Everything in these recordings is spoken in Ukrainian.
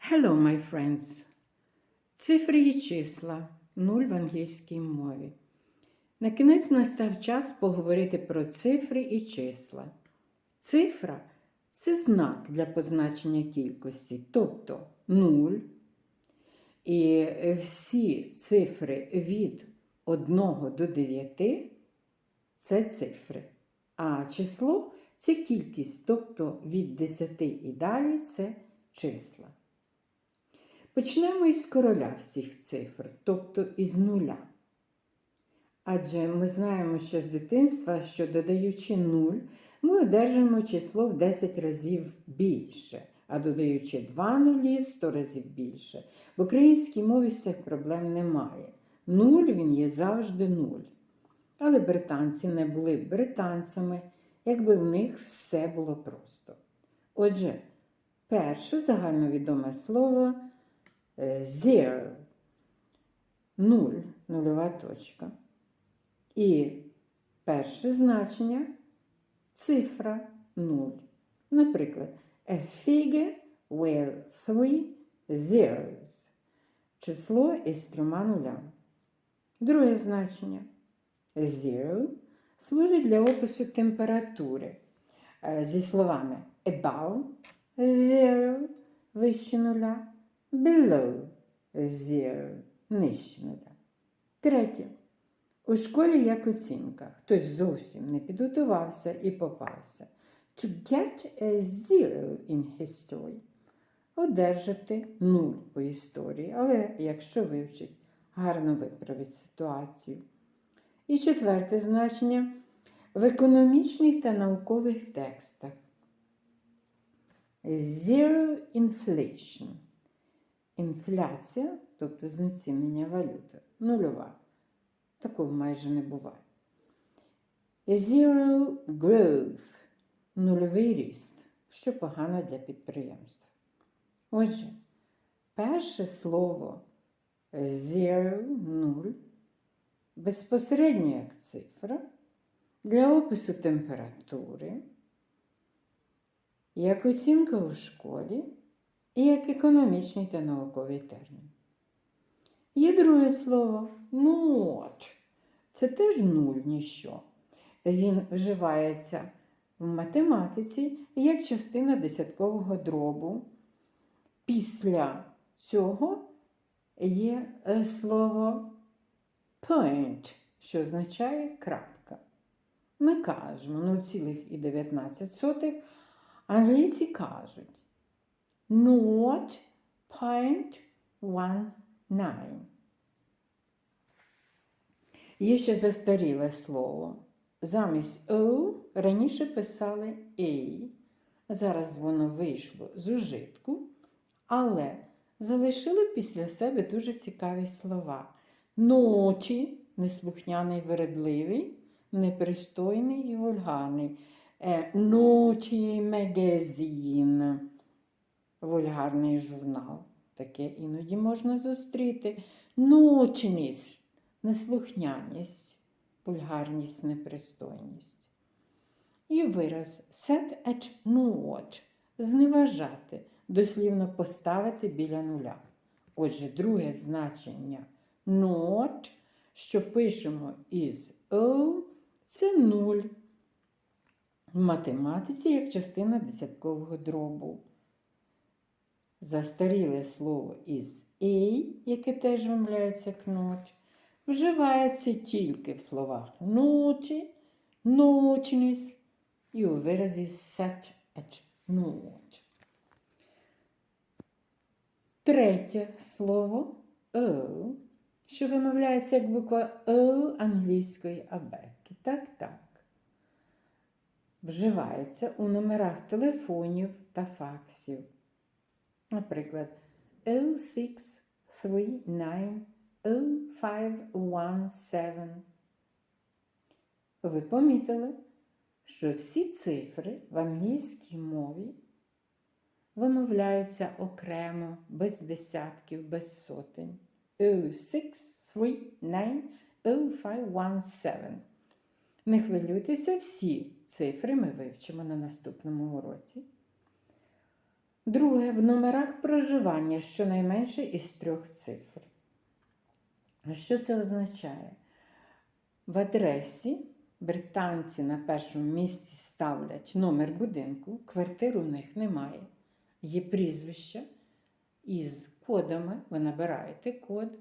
Hello, my friends. Цифри і числа. Нуль в англійській мові. На кінець настав час поговорити про цифри і числа. Цифра це знак для позначення кількості, тобто 0. І всі цифри від 1 до 9 це цифри. А число це кількість, тобто від 10 і далі це числа. Почнемо із короля всіх цифр, тобто із нуля. Адже ми знаємо ще з дитинства, що додаючи 0, ми одержуємо число в 10 разів більше, а додаючи 2 нулі в 100 разів більше. В українській мові цих проблем немає. Нуль він є завжди нуль. Але британці не були б британцями, якби в них все було просто. Отже, перше загальновідоме слово zero – нуль, нульова точка. І перше значення цифра 0. Наприклад, a figure with three zeros. Число із трьома нулями. Друге значення zero служить для опису температури е, зі словами above zero вище нуля, below zero нижче нуля. Третє. У школі як оцінка. Хтось зовсім не підготувався і попався. To get a zero in history. Одержати нуль по історії, але якщо вивчить, гарно виправить ситуацію. І четверте значення в економічних та наукових текстах. Zero inflation. Інфляція, тобто знецінення валюти, нульова. Такого майже не буває. Zero growth нульовий ріст, що погано для підприємства. Отже, перше слово zero нуль безпосередньо як цифра для опису температури, як оцінка у школі і як економічний та науковий термін. Є друге слово not. Це теж нуль ніщо. Він вживається в математиці як частина десяткового дробу. Після цього є е, слово point, що означає крапка. Ми кажемо 0,19. Англійці кажуть not point one nine. Є ще застаріле слово. Замість O раніше писали A. Зараз воно вийшло з ужитку, але залишило після себе дуже цікаві слова. Ноті неслухняний вередливий, непристойний і вульгарний. Ноті мегазін вульгарний журнал. Таке іноді можна зустріти. Ночність, неслухняність, вульгарність, непристойність. І вираз set at naught – зневажати, дослівно поставити біля нуля. Отже, друге значення not, що пишемо із O, це нуль. В математиці як частина десяткового дробу. Застаріле слово із A, яке теж вимовляється як ночь, вживається тільки в словах ноті, ночність і у виразі set at naught. Третє слово O, що вимовляється як буква O англійської абетки. Так, так. Вживається у номерах телефонів та факсів. Наприклад, 06390517. Ви помітили, що всі цифри в англійській мові вимовляються окремо, без десятків, без сотень. 06390517. Не хвилюйтеся, всі цифри ми вивчимо на наступному уроці. Друге, в номерах проживання щонайменше із трьох цифр. Що це означає? В адресі британці на першому місці ставлять номер будинку, квартир у них немає. Є прізвище із кодами, ви набираєте код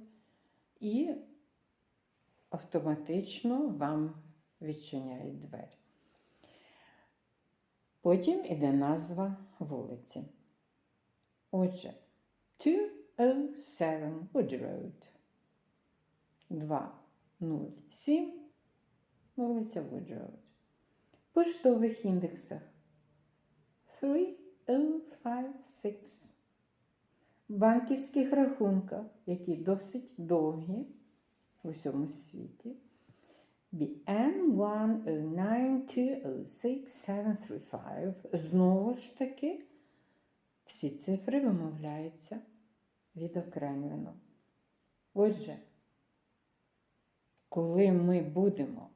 і автоматично вам відчиняють двері. Потім іде назва вулиці. Отже, 207 Wood Road. 207 вулиця Wood Road. Поштових індексах 3056. Банківських рахунках, які досить довгі в усьому світі. BN109206-735. Знову ж таки, всі цифри вимовляються відокремлено. Отже, коли ми будемо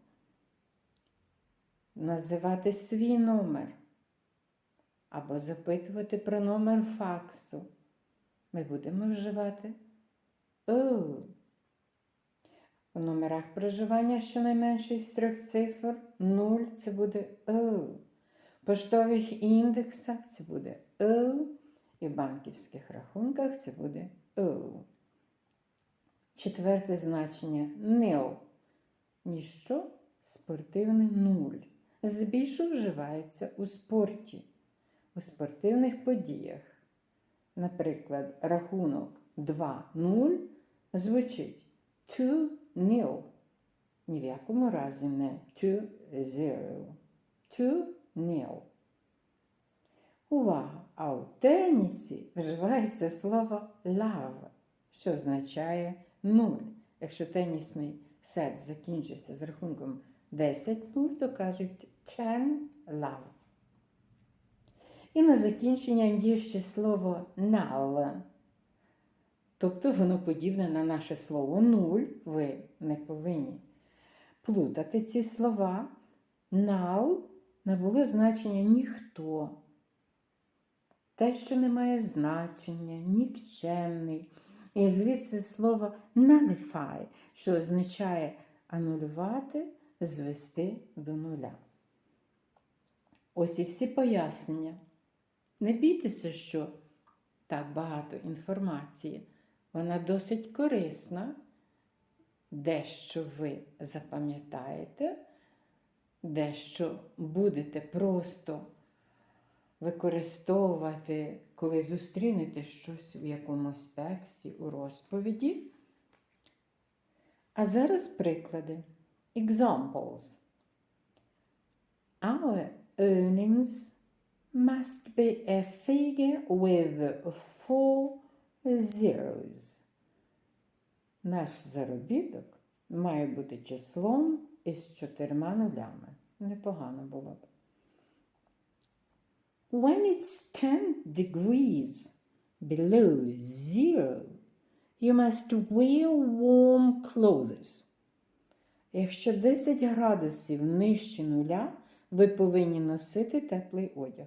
називати свій номер або запитувати про номер факсу, ми будемо вживати «о». У номерах проживання щонайменше із трьох цифр 0 це буде «о». В поштових індексах це буде «о», і в банківських рахунках це буде «о». Четверте значення nil. Ніщо спортивне нуль. Здебільшого вживається у спорті, у спортивних подіях. Наприклад, рахунок 2-0 звучить 2 nil. Ні в якому разі не 2-0. 2 nil. Увага! А у тенісі вживається слово love, що означає 0. Якщо тенісний сет закінчиться з рахунком 10-0, то кажуть 10 love. І на закінчення є ще слово null. Тобто воно подібне на наше слово нуль. Ви не повинні плутати ці слова. Null набуло значення ніхто. Те, що не має значення, нікчемний. І звідси слово nullify, що означає анулювати, звести до нуля. Ось і всі пояснення. Не бійтеся, що так багато інформації. Вона досить корисна. Дещо ви запам'ятаєте, дещо будете просто використовувати, коли зустрінете щось в якомусь тексті у розповіді. А зараз приклади. Examples. Our earnings must be a figure with four zeros. Наш заробіток має бути числом із чотирма нулями. Непогано було б. When it's 10 degrees below zero, you must wear warm clothes. Якщо 10 градусів нижче нуля, ви повинні носити теплий одяг.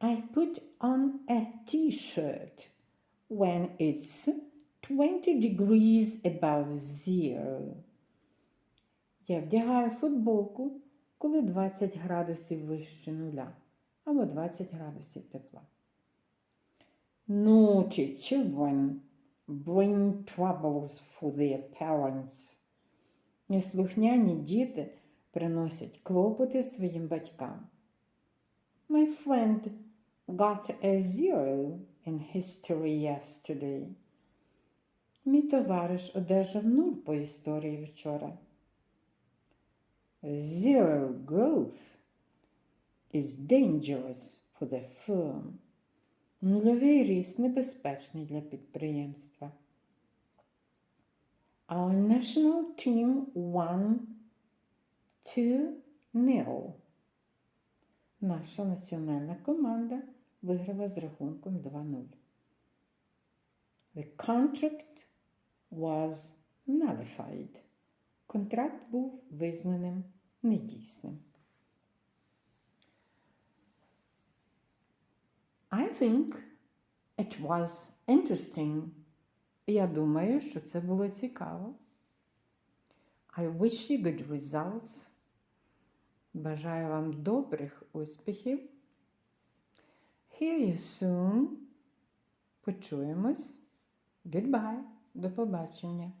I put on a t-shirt when it's 20 degrees above zero. Я вдягаю футболку, коли 20 градусів вище нуля або 20 градусів тепла. Naughty children bring troubles for their parents. Неслухняні діти приносять клопоти своїм батькам. My friend got a zero in history yesterday. Мій товариш одержав нуль по історії вчора. Zero growth is dangerous for the firm. Нульовий ріст небезпечний для підприємства. Our national team won 2-0. Наша національна команда виграла з рахунком 2-0. The contract was nullified. Контракт був визнаним недійсним. I think it was interesting. Я думаю, що це було цікаво. I wish you good results. Бажаю вам добрих успіхів. Hear you soon. Почуємось. Goodbye. До побачення.